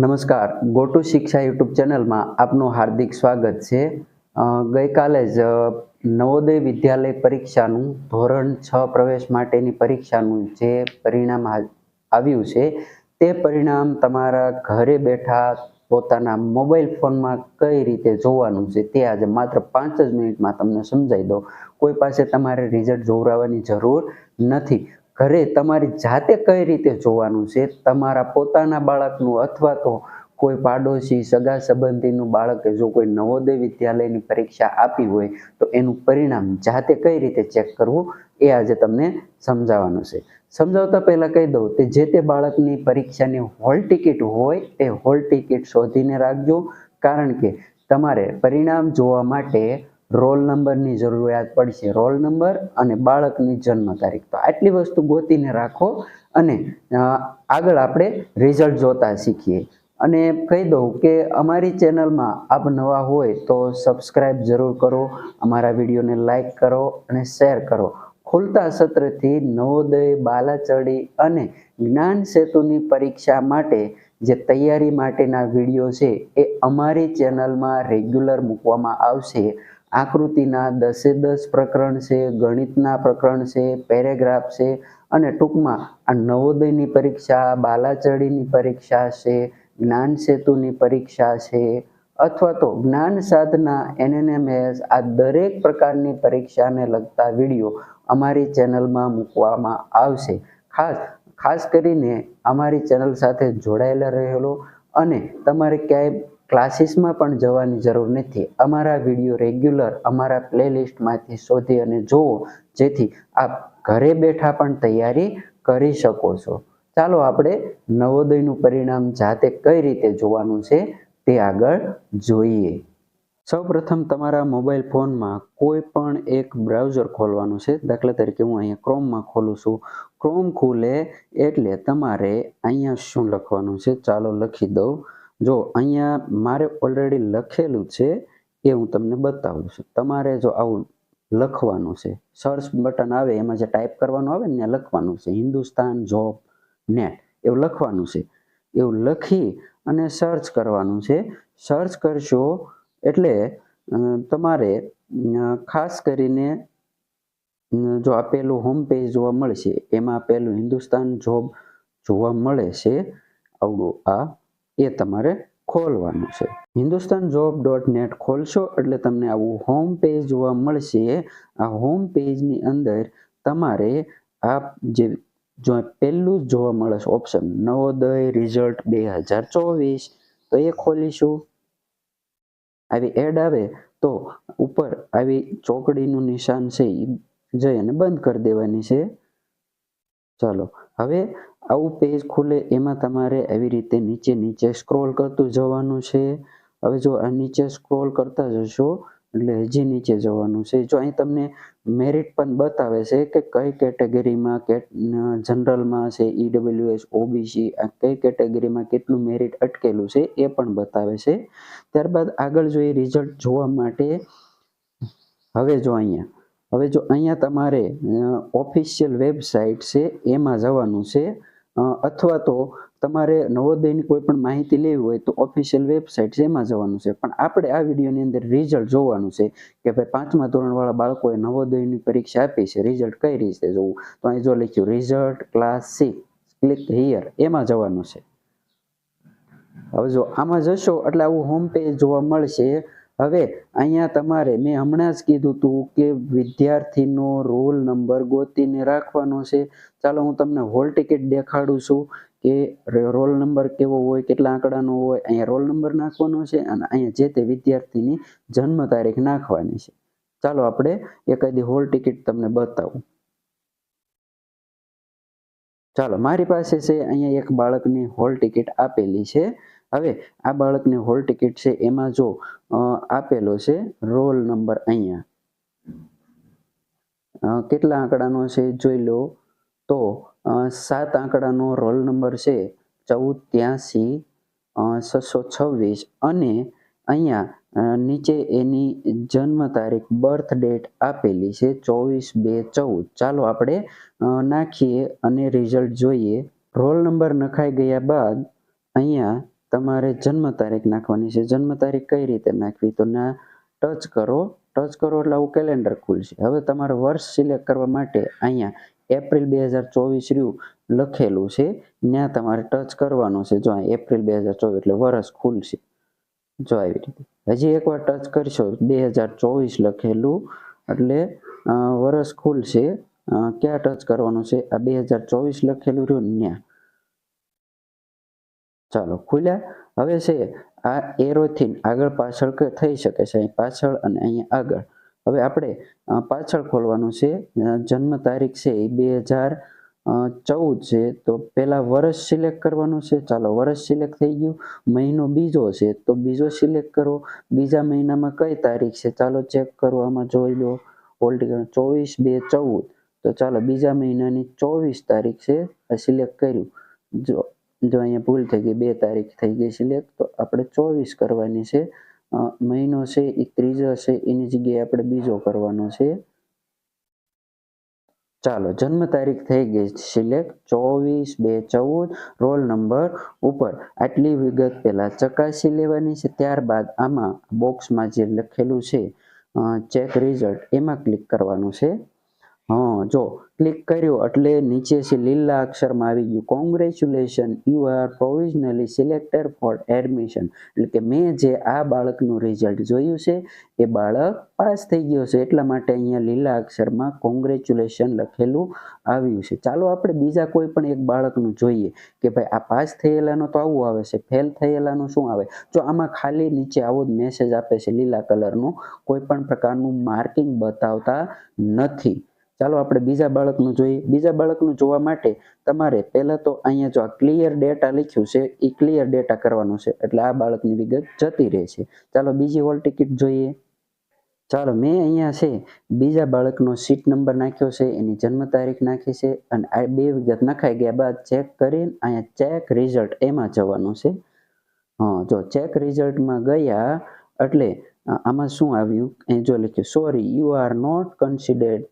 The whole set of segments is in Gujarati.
નમસ્કાર. ગોટુ શિક્ષા યુટ્યુબ ચેનલમાં આપનું હાર્દિક સ્વાગત છે. ગઈકાલે જ નવોદય વિદ્યાલય પરીક્ષાનું ધોરણ છ પ્રવેશ માટેની પરીક્ષાનું જે પરિણામ આવ્યું છે, તે પરિણામ તમારા ઘરે બેઠા પોતાના મોબાઈલ ફોનમાં કઈ રીતે જોવાનું છે તે આજે માત્ર પાંચ જ મિનિટમાં તમને સમજાવી દો કોઈ પાસે તમારે રિઝલ્ટ જોવરાવવાની જરૂર નથી. ઘરે તમારી જાતે કઈ રીતે જોવાનું છે? તમારા પોતાના બાળકનું અથવા તો કોઈ પાડોશી, સગા સંબંધીનું બાળકે જો કોઈ નવોદય વિદ્યાલયની પરીક્ષા આપી હોય, તો એનું પરિણામ જાતે કઈ રીતે ચેક કરવું? એ આજે તમને સમજાવવાનું છે. સમજાવતા પહેલાં કહી દઉં કે જે તે બાળકની પરીક્ષાની હોલ ટિકિટ હોય, એ હોલ ટિકિટ શોધીને રાખજો. કારણ કે તમારે પરિણામ જોવા માટે રોલ નંબરની જરૂરિયાત પડશે. રોલ નંબર અને બાળકની જન્મ તારીખ. તો આટલી વસ્તુ ગોતીને રાખો અને આગળ આપણે રિઝલ્ટ જોતા શીખીએ. અને કહી દઉં કે અમારી ચેનલમાં આપ નવા હોય તો સબસ્ક્રાઈબ જરૂર કરો, અમારા વિડીયોને લાઈક કરો અને શેર કરો. ખુલતા સત્રથી નવોદય, બાલાચડી અને જ્ઞાન સેતુની પરીક્ષા માટે જે તૈયારી માટેના વીડિયો છે એ અમારી ચેનલમાં રેગ્યુલર મૂકવામાં આવશે. આકૃતિના દસે દસ પ્રકરણ છે, ગણિતના પ્રકરણ છે, પેરેગ્રાફ છે અને ટૂંકમાં આ નવોદયની પરીક્ષા બાલાચડીની પરીક્ષા છે, જ્ઞાન સેતુની પરીક્ષા છે અથવા તો જ્ઞાન સાધના, એનએનએમએસ આ દરેક પ્રકારની પરીક્ષાને લગતા વીડિયો અમારી ચેનલમાં મૂકવામાં આવશે. ખાસ ખાસ કરીને અમારી ચેનલ સાથે જોડાયેલા રહેલો અને તમારે ક્યાંય ક્લાસીસમાં પણ જવાની જરૂર નથી. અમારા વીડિયો રેગ્યુલર અમારા પ્લેલિસ્ટમાંથી શોધી અને જુઓ, જેથી આપ ઘરે બેઠા પણ તૈયારી કરી શકો છો. ચાલો આપણે નવોદયનું પરિણામ જાતે કઈ રીતે જોવાનું છે તે આગળ જોઈએ. સૌપ્રથમ તમારા મોબાઈલ ફોનમાં કોઈ પણ એક બ્રાઉઝર ખોલવાનું છે. દાખલા તરીકે હું અહીંયા ક્રોમમાં ખોલું છું. ક્રોમ ખુલે એટલે તમારે અહીંયા શું લખવાનું છે? ચાલો લખી દઉં. જો અહીંયા મારે ઓલરેડી લખેલું છે એ હું તમને બતાવું છું. તમારે જો આવું લખવાનું છે સર્ચ બટન આવે, એમાં જે ટાઈપ કરવાનું આવે ને લખવાનું છે, હિન્દુસ્તાન જોબ નેટ એવું લખવાનું છે. એવું લખી અને સર્ચ કરવાનું છે. સર્ચ કરશો એટલે તમારે ખાસ કરીને જો આ પેલું હોમ પેજ જોવા મળશે, એમાં પેલું હિન્દુસ્તાન જોબ જોવા મળે છે. આવડું આ એ તમારે ખોલવાનું છે. હિન્દુસ્તાન જોબ ડોટ નેટ ખોલશો એટલે તમને આવું હોમ પેજ જોવા મળશે. આ હોમ પેજની અંદર તમારે આ જે જો પહેલું જોવા મળે ઓપ્શન નવોદય રિઝલ્ટ બે હજાર ચોવીસ, તો એ ખોલીશું. આવી એડ આવે તો ઉપર આવી ચોકડીનું નિશાન છે એ જઈ અને બંધ કરી દેવાની છે. ચાલો, હવે આવું પેજ ખુલે એમાં તમારે આવી રીતે નીચે નીચે સ્ક્રોલ કરતું જવાનું છે. હવે જો આ નીચે સ્ક્રોલ કરતા જશો, એટલે હજી નીચે જવાનું છે. જો અહીં તમને મેરિટ પણ બતાવે છે કે કઈ કેટેગરીમાં કે જનરલમાં છે ઈડબ્લ્યુએસ ઓબીસી આ કઈ કેટેગરીમાં કેટલું મેરિટ અટકેલું છે એ પણ બતાવે છે. ત્યારબાદ આગળ જોઈએ રિઝલ્ટ જોવા માટે, હવે જો અહીંયા હવે જો અહીંયા તમારે ઓફિશિયલ વેબસાઇટ છે, એમાં જવાનું છે અથવા તો તમારે નવોદયની કોઈ પણ માહિતી લેવી હોય તો ઓફિશિયલ વેબસાઇટ છે, એમાં જવાનું છે. પણ આપણે આ વિડીયોની અંદર રિઝલ્ટ જોવાનું છે કે ભાઈ પાંચમા ધોરણવાળા બાળકોએ નવોદયની પરીક્ષા આપી છે રિઝલ્ટ કઈ રીતે જોવું? તો અહીં જો લખ્યું result class C click here એમાં જવાનું છે. હવે જો આમાં જશો એટલે આવું હોમ પેજ જોવા મળશે હવે અહીંયા તમારે મેં હમણાં જ કીધું હતું કે વિદ્યાર્થીનો રોલ નંબર ગોતીને રાખવાનો છે. ચાલો હું તમને હોલ ટિકિટ દેખાડું છું કે રોલ નંબર કેવો હોય, કેટલા આંકડાનો હોય, અહીંયા રોલ નંબર નાખવાનો છે અને અહીંયા જે તે વિદ્યાર્થીની જન્મ તારીખ નાખવાની છે. ચાલો આપણે એકાદી હોલ ટિકિટ તમને બતાવું. ચાલો, મારી પાસે છે અહીંયા એક બાળકની હોલ ટિકિટ આપેલી છે. હવે આ બાળકને હોલ ટિકિટ છે, એમાં જો આપેલો છે રોલ નંબર અહીંયા. કેટલા આંકડાનો છે જોઈ લો. તો સાત આંકડાનો રોલ નંબર છે, ચૌદ, ત્યાસી છસો છવ્વીસ. અને અહીંયા નીચે એની જન્મ તારીખ બર્થ ડેટ આપેલી છે, ચોવીસ બે ચૌદ. ચાલો આપણે નાખીએ અને રિઝલ્ટ જોઈએ. રોલ નંબર નખાઈ ગયા બાદ અહીંયા તમારે જન્મ તારીખ નાખવાની છે. જન્મ તારીખ કઈ રીતે નાખવી? તો ના, ટચ કરો. ટચ કરો એટલે આવું કેલેન્ડર ખુલશે. હવે તમારે વર્ષ સિલેક્ટ કરવા માટે અહીંયા એપ્રિલ બે હજાર ચોવીસ રહ્યું લખેલું છે. ત્યાં તમારે ટચ કરવાનું છે. જો એપ્રિલ બે હજાર ચોવીસ એટલે વર્ષ ખુલશે. જો આવી રીતે. હજી એકવાર ટચ કરશો, બે હજાર ચોવીસ લખેલું એટલે વર્ષ ખુલશે. ક્યાં ટચ કરવાનું છે? આ બે હજાર ચોવીસ લખેલું રહ્યું ત્યાં. ચાલો ખુલ્યા હવે છે, આ એરોથી આગળ પાછળ થઈ શકે છે? અહીં પાછળ અને અહીંયા આગળ. હવે આપણે પાછળ ખોલવાનું છે. જન્મ તારીખ છે એ બે હજાર ચૌદ છે. તો પહેલાં વર્ષ સિલેક્ટ કરવાનું છે. ચાલો વર્ષ સિલેક્ટ થઈ ગયું. મહિનો બીજો છે. તો બીજો સિલેક્ટ કરો. બીજા મહિનામાં કઈ તારીખ છે? ચાલો ચેક કરો. આમાં જોઈ લો. ઓલ્ડ ચોવીસ બે ચૌદ. તો ચાલો બીજા મહિનાની ચોવીસ તારીખ છે. સિલેક્ટ કર્યું. જો જો અહીંયા ભૂલ થઈ ગઈ, બે તારીખ થઈ ગઈ સિલેક્ટ તો આપણે ચોવીસ કરવાની છે. મહિનો છે એ ત્રીજો છે, એની જગ્યાએ આપણે બીજો કરવાનો છે. ચાલો, જન્મ તારીખ થઈ ગઈ સિલેક્ટ ચોવીસ બે ચૌદ, રોલ નંબર ઉપર. આટલી વિગત પહેલાં ચકાસી લેવાની છે, ત્યારબાદ આમાં બોક્સમાં જે લખેલું છે ચેક રિઝલ્ટ એમાં ક્લિક કરવાનું છે. હા, જો ક્લિક કર્યું એટલે નીચે છે લીલા અક્ષરમાં આવી ગયું. Congratulation you are provisionally selected for admission એટલે કે મેં જે આ બાળકનું રિઝલ્ટ જોયું છે, એ બાળક પાસ થઈ ગયો છે. એટલા માટે અહીંયા લીલા અક્ષરમાં કોંગ્રેચ્યુલેશન લખેલું આવ્યું છે. ચાલો આપણે બીજા કોઈ પણ એક બાળકનું જોઈએ કે ભાઈ આ પાસ થયેલાનો તો આવું આવે છે ફેલ થયેલાનું શું આવે? જો આમાં ખાલી નીચે આવો જ મેસેજ આપે છે લીલા કલરનું, કોઈ પણ પ્રકારનું માર્કિંગ બતાવતા નથી. ચાલો આપણે બીજા બાળકનું જોઈએ. બીજા બાળકનું જોવા માટે તમારે પહેલાં તો અહીંયા જો આ ક્લિયર ડેટા લખ્યું છે એ ક્લિયર ડેટા કરવાનો છે. એટલે આ બાળકની વિગત જતી રહે છે. ચાલો બીજી હોલ ટિકિટ જોઈએ. ચાલો મેં અહીંયા છે, બીજા બાળકનો સીટ નંબર નાખ્યો છે, એની જન્મ તારીખ નાખી છે, અને આ બે વિગત નખાઈ ગયા બાદ ચેક કરીને અહીંયા ચેક રિઝલ્ટ એમાં જવાનું છે. હા, જો ચેક રિઝલ્ટમાં ગયા, એટલે આમાં શું આવ્યું? એ જો લખ્યું sorry you are not considered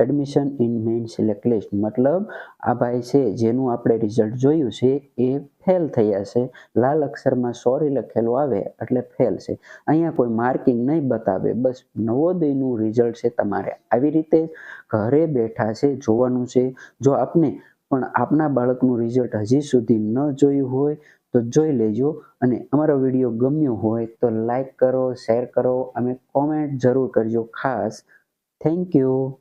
admission in main select list મતલબ આ ભાઈ છે, જેનું આપણે રિઝલ્ટ જોયું છે, એ ફેલ થયા છે. લાલ અક્ષરમાં સોરી લખેલું આવે, એટલે ફેલ છે. અહીંયા કોઈ માર્કિંગ નહીં બતાવે. બસ નવોદયનું રિઝલ્ટ છે તમારે. આવી રીતે ઘરે બેઠા છે, જોવાનું છે. જો આપને પણ આપના બાળકનું રિઝલ્ટ હજી સુધી ન જોયું હોય, તો જોઈ લેજો. અને અમારો વીડિયો ગમ્યો હોય, તો લાઈક કરો શેર કરો. અને કોમેન્ટ જરૂર કરજો. ખાસ. Thank you